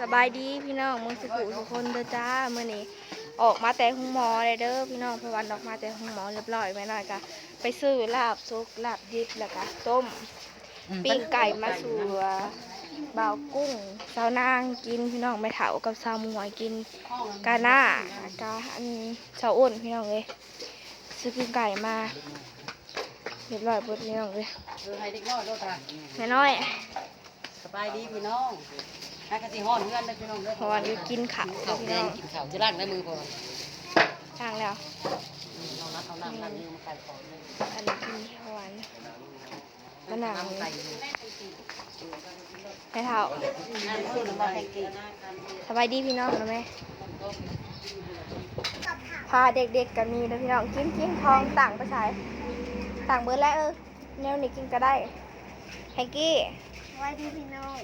สบายดีพี่น้องมึงสุขุทุกคนเด้อจ้ามื้อนี้ออกมาแต่ห้องหมอเลยเด้อพี่น้องเพราะวันออกมาแต่ห้องหมอเรียบร้อยไว้หน่อยกะไปซื้อลาบซุกลาบดิบแล้วก็ต้มปิ้งไก่มาสู่บ่าวกุ้งสาวนางกินพี่น้องไม่เถากับสาวหมวยกินกาหน้ากาอันสาวอ้นพี่น้องเลยซื้อปิ้งไก่มาเรียบร้อยหมดพี่น้องเลยเออให้เด็กน้อยโลดค่ะแม่น้อยสบายดีพี่น้อง ให้กะสิฮ้อนเฮือนได้อพี่น้องเด้อเพราะวันนี้กินข้าวข้าวพี่แดน้องงกินข้าวจะล้างในมือพอทางแล้วน้องนัดเอาน้ำล้างมือมาใส่ของเลยอันนี้กินข้าวหวานมะนาวน้ำใส่อยู่ไปเท่าน้ำขึ้นมาให้กินสบายดีพี่น้องนะแม่พาเด็กๆกันมีนะพี่น้องกินกินทองต่างไปใช้ต่างเบอร์แล้วเออแนวนี้กินก็ได้ไฮกี้สวัสดีพี่น้อง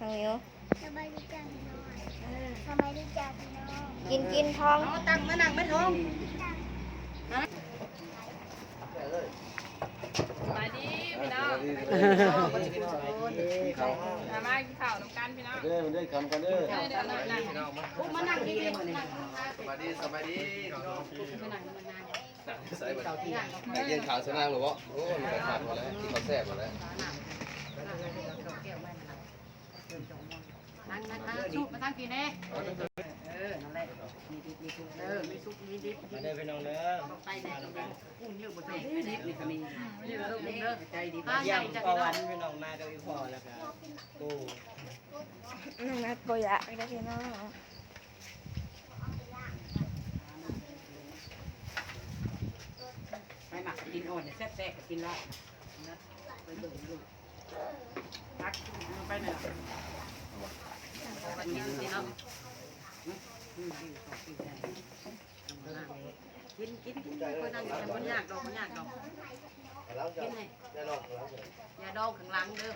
น้องมิวสบายดีจ้าพี่น้องสบายดีจ้าพี่น้องกินกินทองเอาตั้งมานั่งไม่ท้องมาดีพี่น้องมามากินข้าวน้ำกันพี่น้องเด้อมันได้คำกันเด้อเดี๋ยวเดี๋ยวนั่งปุ๊บมานั่งดีๆมานี่สบายดีสบายดีมานั่งมานั่งใส่บัตรเย็นขาวสนางหรือวะโอ้ยมันขาดหมดแล้วที่เขาแซ่บหมดแล้ว นั่งนั่งนั่งชุบมาตั้งกี่แน่เออ นั่นแหละ มีดิบมีซุปเด้อมีซุปมีดิบมาเด้อพี่น้องเด้อใส่ได้กินกุ้งเยอะบ่ต้องดิบนี่ก็มีนี่เด้อลูกเด้อใจดีเยี่ยมปอวันพี่น้องมากับอีพ่อแล้วก็กูน้องนัดโบอยากได้พี่น้องไปหมักกินอ่อนเนี่ยแซ่บๆก็กินละนะไปเบิ่งดูพักไปหน่อยไป กินสิเนาะอืมกินกินกินคนนั่งกันมันยากดอกมันยากดอกกินเลยอย่าดองข้างหลังเด้อ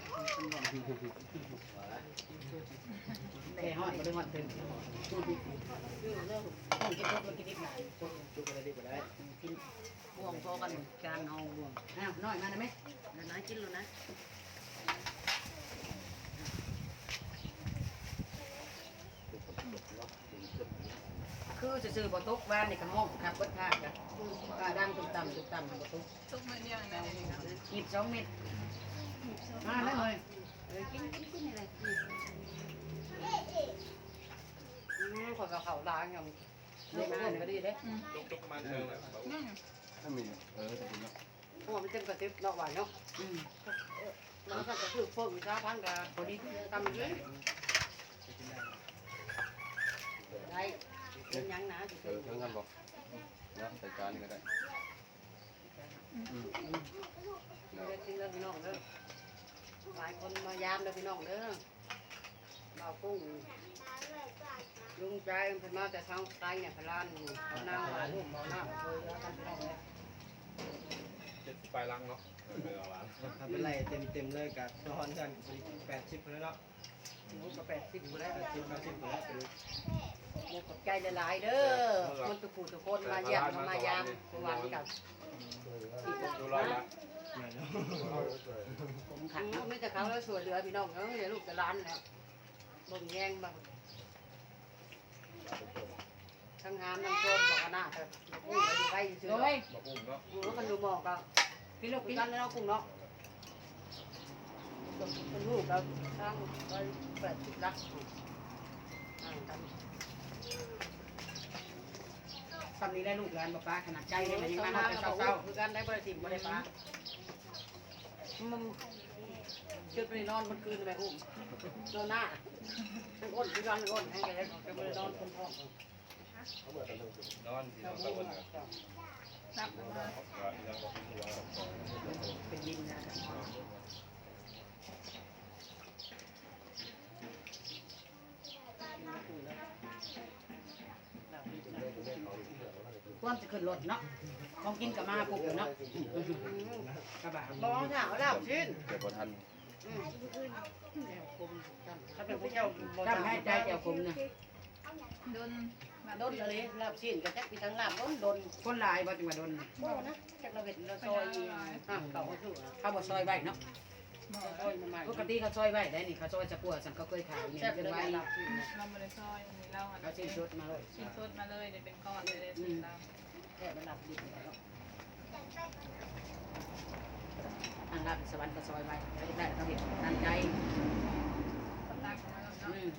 แต่หอดบ่ได้หอดถึงเรื่องต้องกินทุกคนกินนิดหน่อยจุกอะไรดีกว่าได้กินบ่วงพอกันการเอาบ่วงน้อยมาได้ไหมน้อยกินแล้วนะ คือจะซื้อบ่ตกบ้านนี่ก็ห้องครับเบิดภาคกันก็ดังตุ้มต่ำตุ้มต่ำบ่ตกทุกมื้อเดียวนะหยิบสองเม็ดมาแล้วเลยเออกินกินกินอะไรอืมคนกับเขาล้างอย่างเด็กคนก็ดีเด้ถ้ามีเออแต่คุณเนาะพวกมันเต็มกระติบเนาะหวานเนาะอืมมันสั่งกระตือพวกวิชาพันกับพอดีทำเลยได้ เป็นยังนะเออทั้งกันบอกนะใส่จานก็ได้เด้จริงเด้อพี่น้องเด้อหลายคนมายามเด้อพี่น้องเด้อเรากุ้งลุงใจเพิ่นมาแต่ทางไกลเนี่ยพลานเอาน้ำมาลูกเอาน้ำช่วยเหลือกันพี่น้องเด้อไปลังเนาะไม่เอาละทำเป็นไรเต็มเต็มเลยกับนอนกันแปดสิบเลยเนาะหนูก็แปดสิบกูแล้วแปดสิบแปดสิบเลยเป็น หมูกับใจหลายๆเด้อมันตุกผู้ทุกคนมาเยี่ยมมายามวันกับดูรอยละเหมือนผมขันไม่แต่เขาแล้วช่วยเหลือพี่น้องเอ้ยเดี๋ยวลูกจะร้านแล้วบ่งแย่งบ้างทั้งงามทั้งชมบอกกันหน้าเถอะกุ้งก็อยู่ใกล้ซื้อเลยมาอุ้มเนาะกุ้งแล้วมันดูหมอกก็พี่ลูกพี่กันแล้วกุ้งเนาะเป็นลูกเราสร้างไปแปดสิบลักอ่างกัน ตอนนี้ได้ลูกหลานป้าขนาดใจเลยมันยังมาเอาแต่เศร้าๆคือกันได้บริสิทธิ์บริป้ามันจุดไปนอนมันคืนไปอุ้มนอนหน้าทั้งอ้นคือกันทั้งอ้นทั้งแก่ก็ไม่ได้นอนคนท้องนอนที่นอนตะวันนี่ยรับเป็นดินนะ ความจะขึ้นรถเนาะของกินกับมาปุ๊บเนาะกระบะมองถามว่าแล้วชิ้นเดี๋ยวพอทันถ้าเป็นผู้เจ้าทำให้ใจเจ้าผมเนี่ยโดนมาโดนเลยลาบชิ้นกับแจ็คปีทั้งลาบโดนโดนคนลายบ่จังว่าโดนโบนะจากเราเห็นเราซอยอ่างเก่าเขาสู้เขาบ่ซอยใบเนาะ ปกติเขาซอยไว้ได้นี่เขาซอยจะปวดสันเขาเคยขายเนี่ยเป็นไว้เราไม่ได้ซอยอันนี้เราหันเขาชิ้นชุดมาเลยชิ้นสดมาเลยเดี๋ยวเป็นก้อนเลยเลยสิเราแค่มันหลับดีแล้วอันรับสวรรค์ก็ซอยไว้ได้เขาเห็นนั่นใจตักมาแล้วอืเนาะม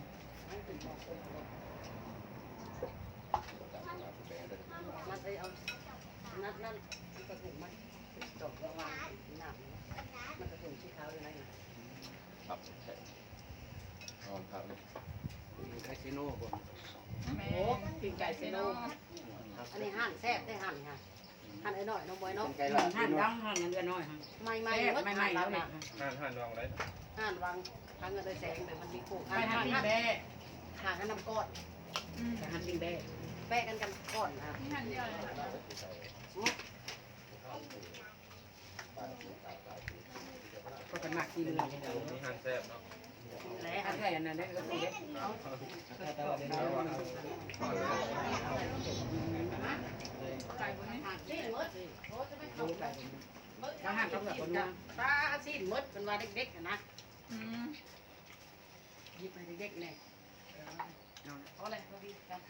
มันไปเอานั่นนั่นกระถุงมั นจบระวางหนักมันกระถุงชี้เท้าอยู่ไหนครับใช่นอนพักเลยคาสิโน่ก่อนโอ้กินไก่เซโน่อันนี้หั่นแซ่บได้หั่นค่ะหั่นไอ้หน่อยน้องบอยเนาะหั่นดังหั่นเงินเดือนน้อยค่ะไม่ไม่ไม่ไม่แล้วนะห่นห่นวางไรหั่นวางทางเงินเลยแสงแบบมันมีโค้งไปทำปีแม่ห่างกันน้ำก้อนหั่นดิงแบ่แปะกันกันก้อนนะนี่หันเดียวเลยค่ะ ก็เป็นมากที่เรือนมีห่านแซ่บเนาะและอันแค่นั้นได้ก็คือเด็กแต่ว่าเดี๋ยวเราเอาไก่บนนี้ห่างที่มดโอ้เขาก็ห่างต้องแบบคนนึงตาสิ้นมดเป็นว่าเด็กๆนะอืมยิบไปเด็กๆเนี่ยเอาเลยเอดีกัน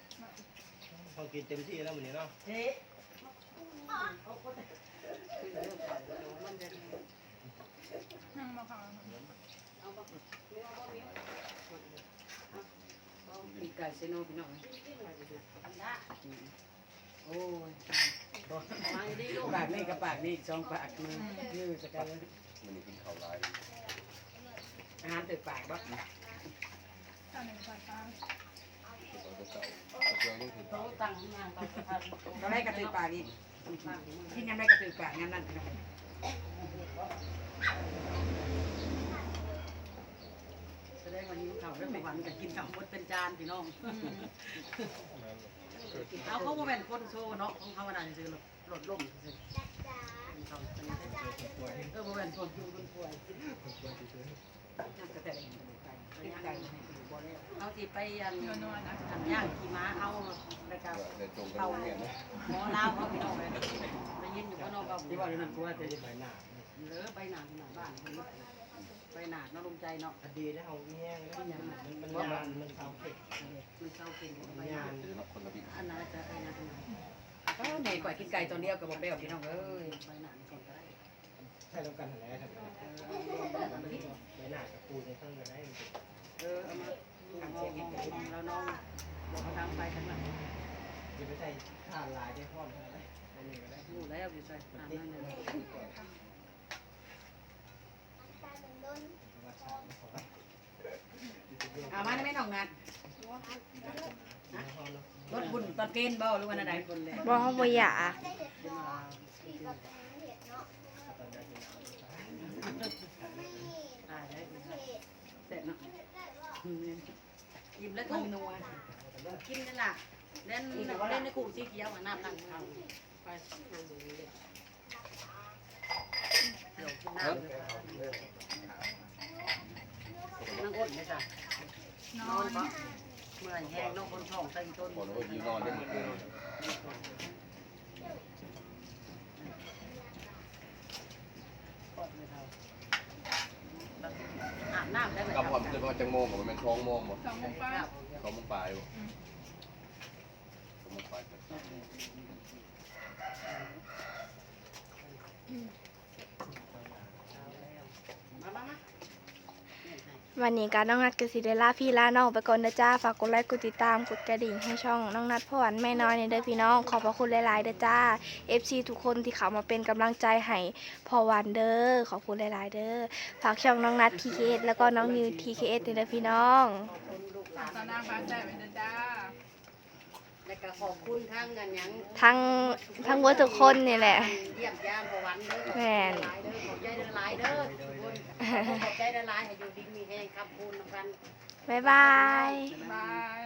พอกินเต็มที่แล้วมื้อนี้เนาะเฮ้ นคือเรื่องก่อนมันจะนั่งมาค่ะเอามาปีกไก่เซโน่พี่น้องโอ้ยปากนี่กับปากนี่สองปากมือยืดจะกันเลยมันนี่กินข้าวลายอาหารตึกปากบ่ข้าวหนึ่งผัดข้าวตัวเก่าตัวเก่าต้องถึงโต๊ะตั้งงานก็ได้กระตือปากอีก ที่ยังได้กระตือปากงานนั่นพี่น้องแสดงว่าหิวข้าวเรื่องวันก็กินข้าวหมดเป็นจานพี่น้อง เอาเขาบ่แม่นคนโชว์เนาะของเขาว่าน่าจะซื้อรถล่มซื่อเขาเออบ่แม่นคนอยู่คนป่วยนั่นก็แต่เองไก่ไก่ให้ดูบ่ได้ เอาสิไปอันนัวๆนะอันย่างขี่ม้าเอาแล้วก็ในตรงกันเงี้ยนะหมอลาวเขาพี่น้องเลยได้ยินอยู่ว่าน้องก็ที่ว่านั่นกลัวจะใบหน้าเหลือไปหนาหนาบ้านคนนี้ไปหนาเนาะลงใจเนาะคดีได้เฮาแห้งแล้วมันมันยานมันเซาเผ็ดมันเศร้ากินไปยานคือคนละบิดอันนั้นจะไอ้นั่นก็เหนื่อยกว่ากินไก่ตัวเดียวกับบอกได้กับพี่น้องเอ้ยไปหนาในคนก็ได้ใช่แล้วกันหั่นแหละครับใบหน้ากับปูในข้างกันได้เออเอามาทำเสียงอย่างนี้แล้วน้องบอกเขาทำไปทั้งนั้นจะไปใส่ข้าวลายได้พร้อมได้อันนี้ก็ได้อยู่แล้วอยู่ใส่น้ำนั่นเลยเป็นต้นว่าชาขอเอามาไม่ต้องงานรถบุญตอนเกณฑ์บาหรือวันไหนคนเลยบ่เฮาบ่อยาก ตายได้เห็ดเสร็จเนาะยิ้มแล้วก็นัวกินนี่แหละเล่นเล่นในกูสีเขียวอะน้ำตั้งเขาไปนั่งดูเลยเดี๋ยวกินน้ำนั่งอดไหมจ๊ะนอนปะเมื่อยแห้งนอนบนช่องใต้ต้นบอกว่ายืนนอนได้หมดเลย อาบ น้ำได้ไหมกับผมจะว่าจังโมงผมมันท้องโมงหมดสองโมงป้าเขามึงปลายบ่เขามึงปลายมามามา วันนี้การน้องนัดก็สิเดล่าพี่ลาน้องไปก่อนนะจ้า ฝากกดไลค์กดติดตามกดกระดิ่งให้ช่องน้องนัดพ่อหวันแม่น้อยในเด้อพี่น้อง ขอบพระคุณหลายๆเด้อจ้า FC ทุกคนที่เข้ามาเป็นกำลังใจให้พ่อหวันเด้อขอบคุณหลายๆเด้อฝากช่องน้องนัด TKS แล้วก็น้องนิว TKS ในเด้อพี่น้องขอบคุณลูกหลานตอนน้าฟ้าแซ่บไปเด้อจ้า และก็ขอบคุณทั้งเงินยังทั้งทั้งวัวทุกคนนี่แหละ เยี่ยมยามประวันเด้อแม่นหลายเด้อขอบใจเด้อหลายเด้อทุกคนขอบใจเด้อหลายให้อยู่ดีมีแห้งครับคุณกัน บ๊ายบาย บาย